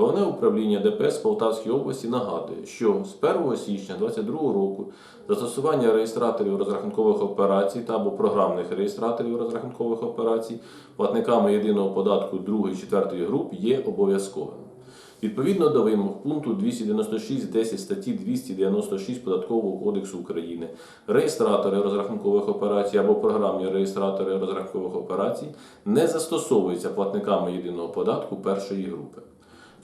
Головне управління ДПС Полтавської області нагадує, що з 1 січня 2022 року застосування реєстраторів розрахункових операцій та або програмних реєстраторів розрахункових операцій платниками єдиного податку 2-4 груп є обов'язковим. Відповідно до вимог пункту 296.10 статті 296 Податкового кодексу України, реєстратори розрахункових операцій або програмні реєстратори розрахункових операцій не застосовуються платниками єдиного податку першої групи.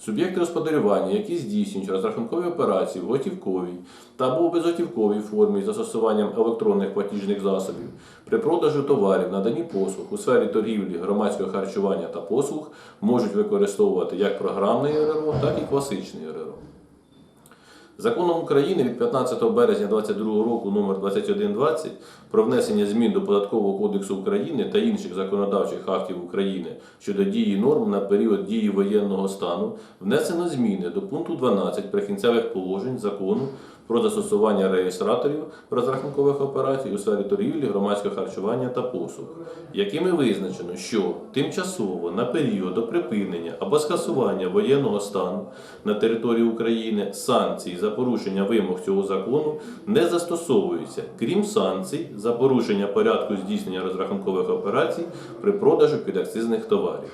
Суб'єкти господарювання, які здійснюють розрахункові операції в готівковій та або безготівковій формі з застосуванням електронних платіжних засобів, при продажу товарів, наданні послуг у сфері торгівлі, громадського харчування та послуг можуть використовувати як програмне РРО, так і класичне РРО. Законом України від 15 березня 2022 року номер 2120 про внесення змін до Податкового кодексу України та інших законодавчих актів України щодо дії норм на період дії воєнного стану внесено зміни до пункту 12 прикінцевих положень закону про застосування реєстраторів розрахункових операцій у сфері торгівлі, громадського харчування та послуг, якими визначено, що тимчасово на період до припинення або скасування воєнного стану на території України санкції за порушення вимог цього закону не застосовуються, крім санкцій за порушення порядку здійснення розрахункових операцій при продажу підакцизних товарів.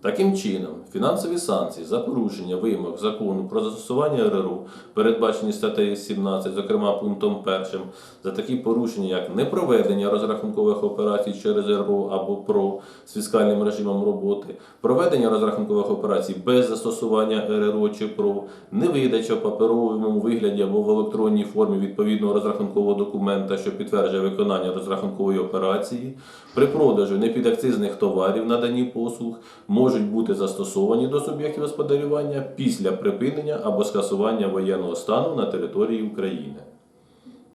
Таким чином, фінансові санкції за порушення вимог закону про застосування РРУ, передбачені статтею 17, зокрема пунктом 1, за такі порушення, як непроведення розрахункових операцій через РРО або ПРО з фіскальним режимом роботи, проведення розрахункових операцій без застосування РРО чи ПРО, невидача в паперовому вигляді або в електронній формі відповідного розрахункового документа, що підтверджує виконання розрахункової операції, при продажу непідакцизних товарів наданні послуг можуть бути застосовані до суб'єктів господарювання після припинення або скасування воєнного стану на території України.